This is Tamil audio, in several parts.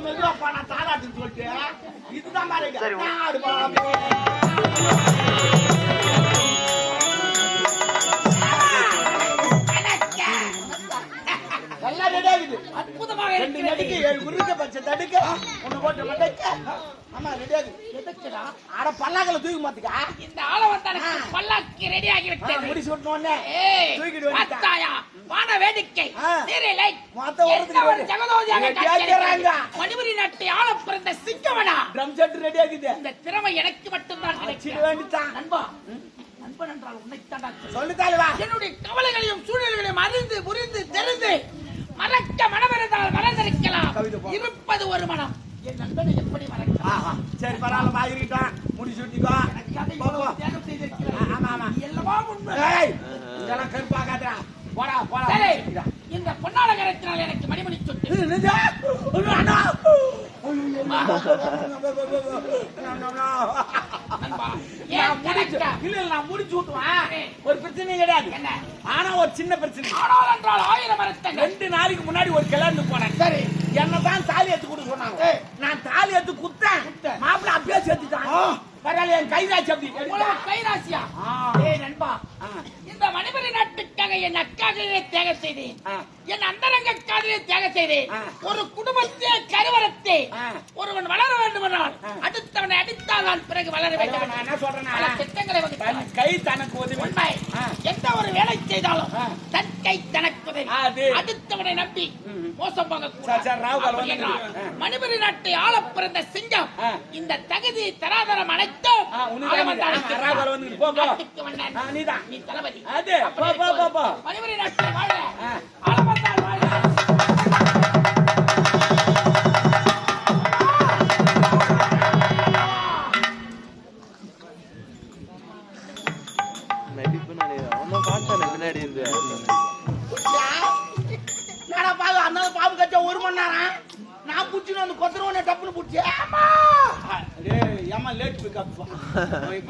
மெதுவா போனா தாராட்டுன்னு சொல்லிட்டு இதுதான் மாதிரி நடுக்கு ஏழு குருக்க பச்சை தடுக்க. ஒண்ணு போட்டு மண்டைக்க ஆமா ரெடி ஆகுது எதுக்குடா? அட பல்லாக்கல தூக்கி மாத்துக்கா. இந்த ஆளவந்தானுக்கு பல்லாக்கு ரெடி ஆகிவிட்டது. முடிச்சு விட்டு உடனே ஏய் தூக்கிட்டு வந்துட்டா. பார்த்தாயா? வான வேடிக்கை. சீரியலை. மொத்த எந்த ஒரு ஜெகதோதியாக. ஆகிறாங்க. மணிபுரி நாட்டை ஆள பிறந்த சிங்கமடா ட்ரம் செட் ரெடி ஆகுது. இந்த திறமை எனக்கு மட்டும்தான் அடிச்சிட கிடைக்கும் வேண்டித்தான் நண்பா நண்பன் என்றால் உன்னைத்தான் சொல்லு தலைவா என்னுடைய கவலைகளையும் சூழ்நிலைகளையும் அறிந்து புரிந்து தெரிந்து மறக்க மனமிருந்தால் மறந்திருக்கலாம். கவிதை போ. இருப்பது ஒரு மனம். என் நண்பனை எப்படி மறக்கலாம்? ஆஹா சரி பரவாயில்ல மாறிக்கிட்டான் முடிச்சு விட்டுக்கோ ஆமா ஆமா. அல்லவா உண்மை? இதெல்லாம் கருப்பாக்காதடா போடா போடா. இந்த. பொன்னாளகரத்தினால் எனக்கு மணிமணி சொட்டு. ஒரு பிரச்சனையும் கிடையாது. என்ன? ஆனா ஒரு சின்ன பிரச்சனை. ரெண்டு நாளைக்கு முன்னாடி ஒரு கல்யாணத்துக்கு போனேன். சரி. என்னதான் தாலி எடுத்து கொடுக்க சொன்னாங்க. நான் தாலி எடுத்து குத்தேன். மாப்பிள்ள அப்படியே சேர்த்துட்டான். பரவாயில்ல என் கைதாச்சு அப்படி. கைராசியா. ஏய் நண்பா நாட்டுக்காக என் அக்காகளிலே தியாகம் செய்தேன். என் அந்தரங்க தியாகம் செய்தேன். ஒரு குடும்பத்தை கருவரத்தை. ஒருவன் வளர வேண்டுமென்றால். அடுத்தவனை அடித்தால் பிறகு வளர வேண்டும் என்ன சொல்றேன்னா பல திட்டங்களை. தன் கை தனக்கு உதவி உண்மை. எந்த ஒரு வேலை செய்தாலும். தன் கை தனக்கு உதவி. அடுத்தவனை நம்பி. மோசம் வந்து. மணிபுரி நாட்டை ஆள பிறந்த சிங்கம். இந்த தகுதி தராதரம் அனைத்தும் உனக்கு நீதான். நீ தளபதி. அது, போ, போ, போ,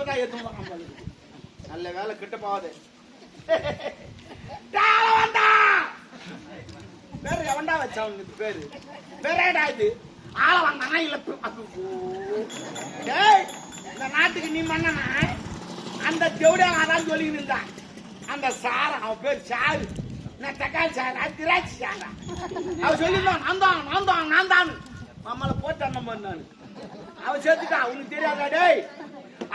இப்பதான் ஏத்துவோம் நல்ல வேலை கிட்ட போகாது பேரு எவன்டா வச்சா உனக்கு பேரு? பேரேடா இது. ஆள வந்தானா இல்ல இந்த நாட்டுக்கு நீ மன்னனா? அந்த தேவடியா அதான் சொல்லி இருந்தான் அந்த சார் அவன் பேர் சாரு. நான் தக்காளி சாரா திராட்சை சாரா. அவன் சொல்லியிருந்தான் நான் தான் நான் தான் நான் தான். நம்மளை போட்டான் நம்ம நான் அவன் சேர்த்துட்டான் உனக்கு தெரியாதா டேய்?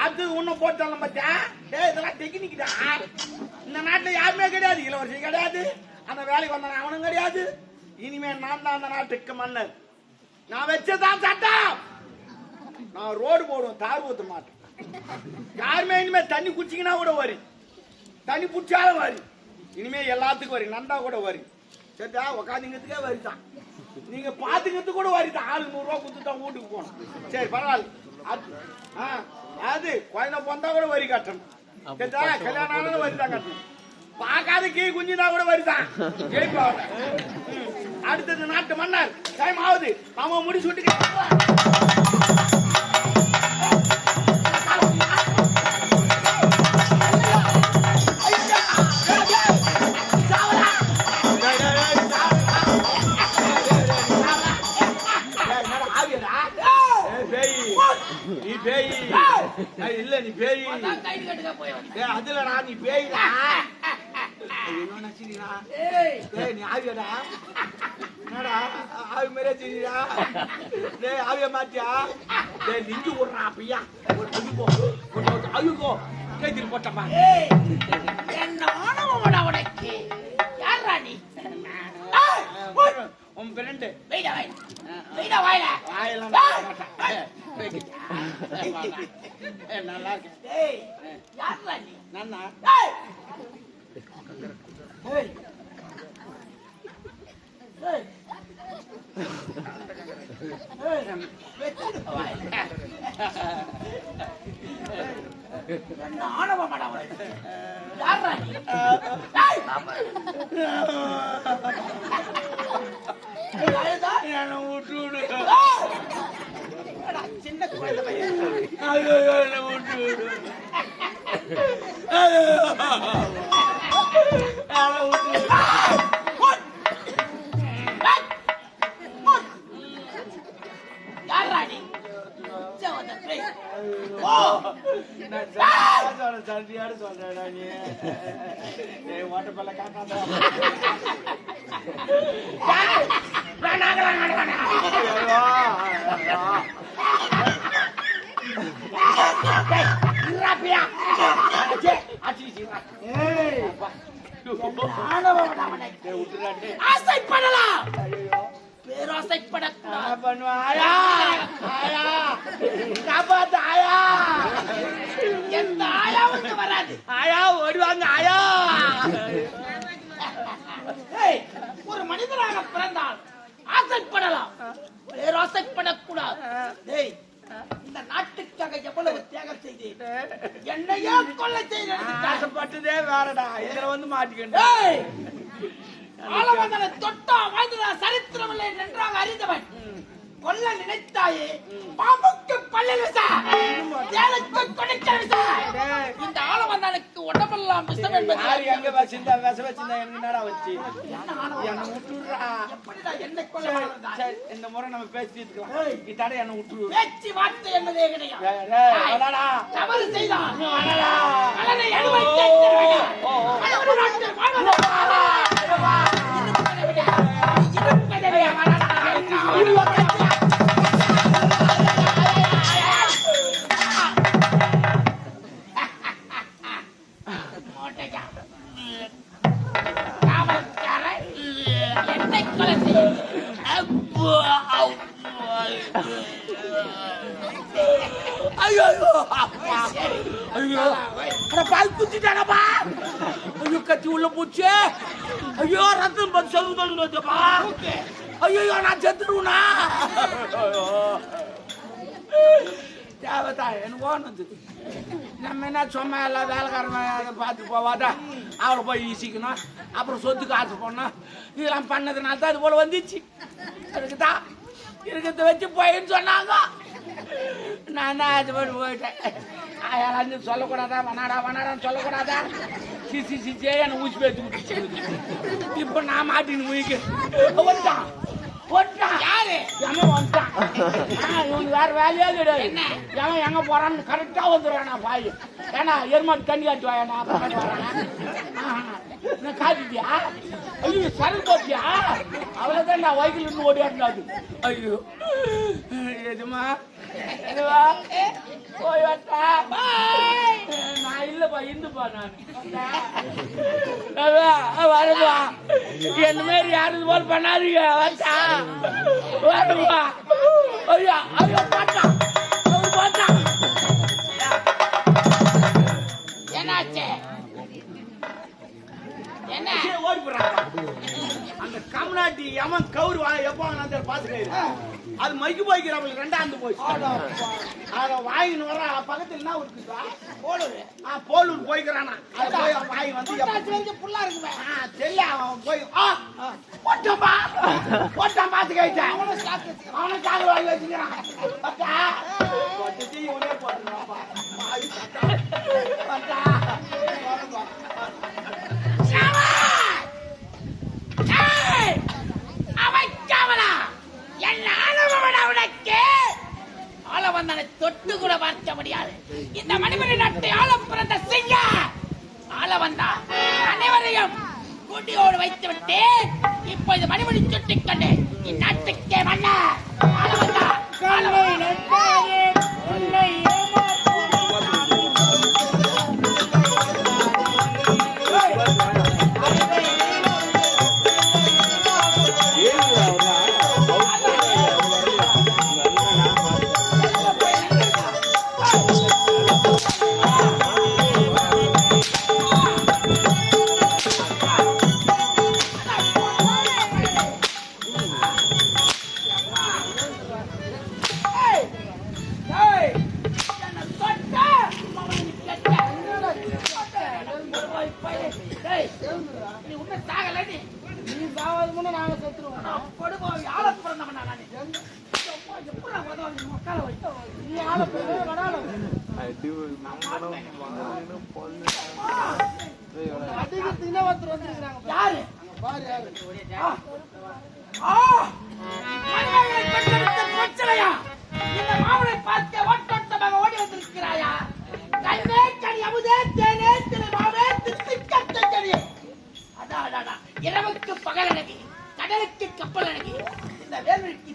அது உன்னை போட்டாலும் பார்த்தியா ஏ இதெல்லாம் டெக்னிக்டா இந்த நாட்டுல யாருமே கிடையாது இளவரசி கிடையாது. அந்த வேலைக்கு வந்த அவனும் கிடையாது. இனிமே நான் தான் அந்த நாட்டுக்கு மன்னர். நான் வச்சதான் சட்டம். நான் ரோடு போடுவேன் தார் ஊத்த மாட்டேன். யாருமே இனிமே தண்ணி குடிச்சிங்கன்னா கூட வரி. தண்ணி குடிச்சாலும் வரி. இனிமே எல்லாத்துக்கும் வரி. நண்டா கூட வரி. சரிதா உக்காந்துங்கிறதுக்கே வரிதான். நீங்க பாத்துங்கிறது கூட வரிதான். ஆளுக்கு நூறு ரூபா கொடுத்துட்டா வீட்டுக்கு போகணும். சரி பரவாயில்ல. அது ஆ, அது குழந்தை பிறந்தா கூட வரி கட்டணும். கல்யாணம் ஆனாலும் வரி தான் கட்டணும். பார்க்காத கீ குஞ்சுனா கூட வரி தான். ஜெயிப்பாங்க ம். அடுத்தது நாட்டு மன்னர். டைம் ஆகுது. நாம முடிச்சு விட்டு பேய். அதுலடா நீ பேய்டா. என்ன டேய் நீ ஆவியடா? என்னடா? ஆவி மேலே தெரியுதா டேய் ஆவிய மாட்டியா டேய் நிஞ்சு விடுறா அப்பையா ஒரு அழுக்கோ ஒரு அழுக்கோ கைதில் போட்டப்பா ஏய், என்ன உனக்கு? யார்ரா நீ? ஏய், உய், உன் ஃப்ரெண்டு வாயில. வாயெல்லாம் மாட்டேன் நல்லா இருக்கு ஏய், யார்ரா நீ? நானா ஏய். ஏய். ஏய். ஏய், வெச்சிடு வாயில. என்ன ஆணவமடா உனக்கு? யார்ரா நீ? சின்ன குழந்தை பையன் விட்டு விடு சண்டியாடு சொல்றா நீ ஓட்டப்பல்ல காட்டாத ஆசைப்படலாம். பேராசைப்படக்கூடாது பண்ணுவ? வேறடா இதுல வந்து மாட்டிக்கிட்டு டேய் ஆளவந்தனை தொட்டா வாழ்ந்ததா சரித்திரமில்லை நன்றாக அறிந்தவன். கொல்ல நினைத்தாயே? பாம்புக்கு பல்லில் விசா தேனுக்கு கொடைக்கல் விசா. இந்த ஆளவந்தனுக்கு உடம்பெல்லாம் விஷம் என்பது. யாரு எங்க வச்சிருந்தா விச வச்சிருந்தா எனக்கு என்னடா வச்சு? என்ன விட்டுடுறா? எப்படிடா என்னை கொல்ல சரி, இந்த முறை நம்ம பேசி தீர்த்துக்கலாம் இத்தாட என்ன விட்டுரு பேச்சு வார்த்தை என்பதே கிடையாது. டேய், டேய், வாடாடா. தவறு வாடாடா. இருப்பதை விட, இருப்பதை தேவதா எனக்கு வந்து நம்ம என்ன சும்மா எல்லாம் வேலைக்காரன் அதை பார்த்து போவாதா அவளை போய் ஈசிக்கணும் அப்புறம் சொத்துக்கு ஆசை போடணும் இதெல்லாம் பண்ணதுனால தான் அது போல் வந்துச்சு இருக்குதா இருக்கிறத வச்சு போயின்னு சொன்னாங்க நான் தான் அது போட்டு போயிட்டேன் யாராச்சும் சொல்லக்கூடாதா வனாடா வனாடான்னு சொல்லக்கூடாதா சிசி சிசியே என்னை ஊசி பேத்து விட்டுச்சு இப்போ நான் மாட்டின்னு போய்க்கு வந்துட்டான் வந்துட்டான் யாரு? எவன் வந்துட்டான் இவனுக்கு வேற வேலையே கிடையாது எவன் எங்க போறான்னு கரெக்டா வந்துடுவானா பாய். ஏன்னா எருமாட்டு தண்ணி காட்டி வாயானா? காட்டிட்டியா? ஐயோ சரல் போட்டியா? அவ்வளவுதான் நான் வைக்கில் இருந்து ஓடியாண்டாது ஐயோ. எதுமா எதுவா போய் வட்டா நான் இல்லப்பா இந்துப்பா நான். அவா, வருவா. என்ன மாரி யாரும் போல் பண்ணாதீங்க வந்தா. வருவா. ஐயா ஐயோ பாட்டான் அவன் பாட்டான் என்னாச்சு? என்ன? சரி, ஓடி போறான். அந்த கம்நாட்டி எவன் கவுரு வா எப்போ வாங்கினா பாத்துக்க அது மைக்கு போய்க்கிறவங்களுக்கு ரெண்டாந்து போச்சு. அத வாங்கின்னு வர பக்கத்துல என்ன இருக்குதா போலூர். ஆ போலூர் போய்க்கிறானா. அது போய் அவன் வாங்கி வந்து புல்லா இருக்குமே. ஆ, தெரியல அவன் போய் ஆ போட்டப்பா போட்டான் அவனும் சாப்பிட்டு வச்சுக்கிறான். அவனும் கால் வாங்கி வச்சுக்கிறான். இவனே நீ உன்ன சாகல நீ. சாவது முன்ன நாங்க செத்துருவோம். நான் படுவா யார பிறந்தவனா நான் எப்படா உதவாது மக்கால நீ ஆள பிறந்த வரால அடி யாரு? பாரு யாரு? ஆ. ஓடி வந்திருக்கிறாயா? கண்ணே கண் அமுதே கப்பல் அழகி இந்த வேல்வெளிக்கு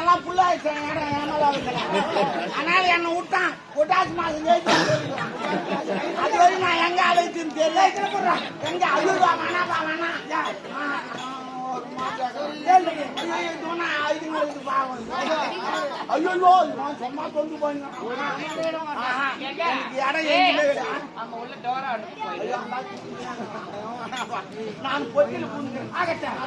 அதெல்லாம் புள்ள அதனால என்ன விட்டான். ஒட்டாசு மாசம் அது வரைக்கும் நான் எங்க அழைச்சுன்னு தெரியல. எங்க அழுவா வேணா வேணா. ஐயோ நான் பொட்டியில் ஆகட்டேன்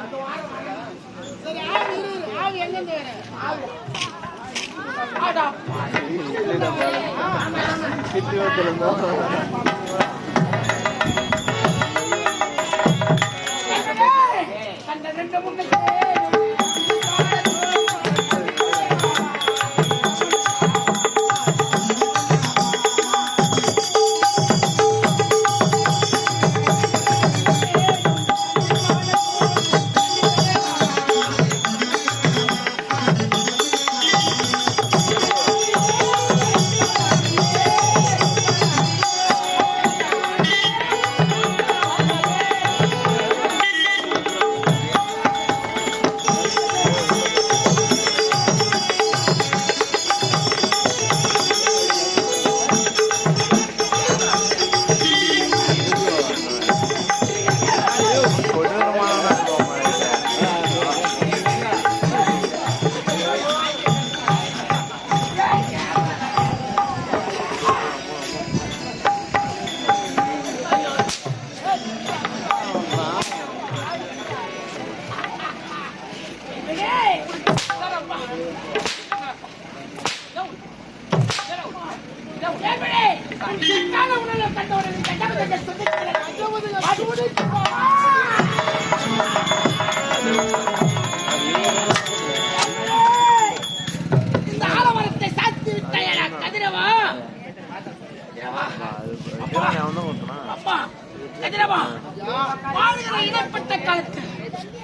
இடைப்பட்ட காலத்து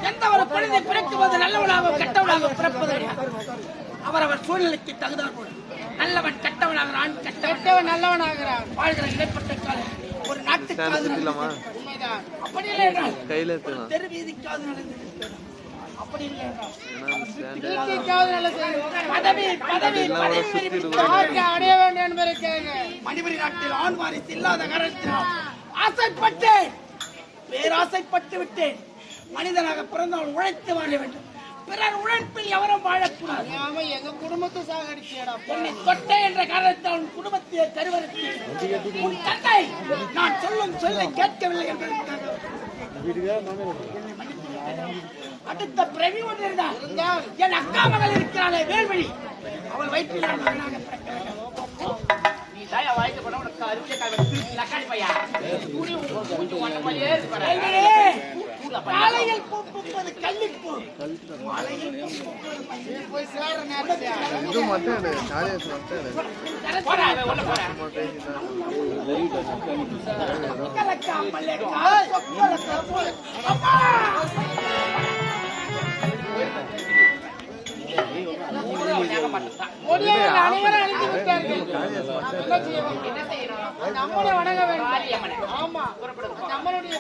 எந்த ஒரு குழந்தை பிறக்கும்போது நல்லவனாக கெட்டவனாக பிறப்பது அவரவர் சூழ்நிலைக்கு தகுந்தார் போல் நல்லவன் கெட்டவனாக ஆண் கெட்டவன் நல்லவனாக வாழ்கிற இடைப்பட்ட காலம் ஒரு நாட்டுக்கு அப்படியே தெரு வீதிக்காது நடந்தது பதவி பதவி பதவி அடைய வேண்டும் என்பதை கேளுங்க மணிபுரி நாட்டில் ஆண் வாரிசு இல்லாத காரணத்தினால் ஆசைப்பட்டேன் பேராசைப்பட்டு விட்டேன். மனிதனாக பிறந்தவன் உழைத்து வாழ வேண்டும். பிறர் உழைப்பில் எவரும் வாழக்கூடாது. ஆமா எங்க குடும்பத்தை சாகடிச்சியடா என்னை தொட்டே என்ற காரணத்தால் உன் குடும்பத்தை கருவறுத்து உன் தந்தை நான் சொல்லும் சொல்லை கேட்கவில்லை என்பதற்காக. அடுத்த பிரவி ஒன்று இருந்தால் என் அக்கா மகள் இருக்கிறாளே வேல்வழி அவள் வயிற்றில் நான் மகனாக பிறக்க வேண்டும் நீ தாயா வாய்க்கு போனா உனக்கு அறுவடை காய் வெட்டி லக்காடி பையா? குடி கொஞ்சம் ஒன்ன மாதிரியே இருக்கு பாரு. வேல்வழி, காலையில் பூப்பது கள்ளிப்பூ மாலையில் போய் சேர நேரத்தில் இது மட்டும் எடு காலேஜ் மட்டும் எடு போடா, அவன் உள்ள போடா. சும்மா பேசிதான் கலக்கா மல்லேக்கா, சொக்கலக்கா போல. அம்மா! ஊர்ல அனைவரும் விட்டார்கள். என்ன செய்யணும்? நம்மளை வணங்க வேண்டும். ஆமா. நம்மளுடைய